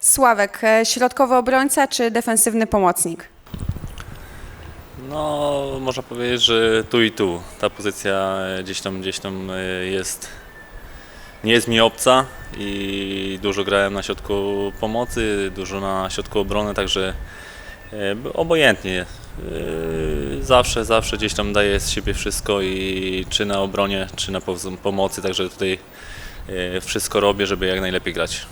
Sławek, e, środkowy obrońca czy defensywny pomocnik? No, można powiedzieć, że tu i tu. Ta pozycja e, gdzieś tam, gdzieś tam e, jest, nie jest mi obca i dużo grałem na środku pomocy, dużo na środku obrony, także obojętnie. Zawsze, zawsze gdzieś tam daję z siebie wszystko i czy na obronie, czy na pomocy, także tutaj wszystko robię, żeby jak najlepiej grać.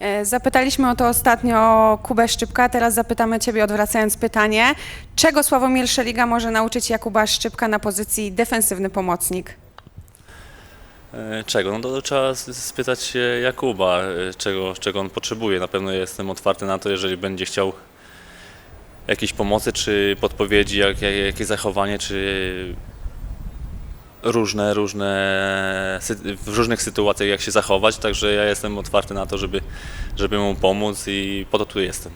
E, Zapytaliśmy o to ostatnio Kubę Szczypka, teraz zapytamy Ciebie odwracając pytanie. Czego Sławomir Szeliga może nauczyć Jakuba Szczypka na pozycji defensywny pomocnik? E, Czego? No to trzeba spytać Jakuba, e, czego, czego on potrzebuje. Na pewno jestem otwarty na to, jeżeli będzie chciał jakiejś pomocy, czy podpowiedzi, jak, jak, jakie zachowanie, czy różne, różne, w różnych sytuacjach jak się zachować, także ja jestem otwarty na to, żeby, żeby mu pomóc i po to tu jestem.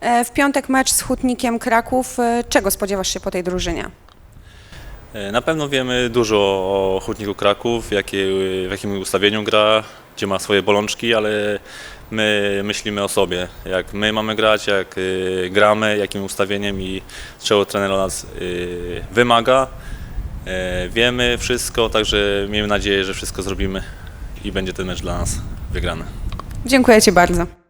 E, W piątek mecz z Hutnikiem Kraków. E, Czego spodziewasz się po tej drużynie? E, Na pewno wiemy dużo o Hutniku Kraków, jakie, w jakim ustawieniu gra, gdzie ma swoje bolączki, ale my myślimy o sobie, jak my mamy grać, jak gramy, jakim ustawieniem i czego trener od nas wymaga. E, Wiemy wszystko, także miejmy nadzieję, że wszystko zrobimy i będzie ten mecz dla nas wygrany. Dziękuję Ci bardzo.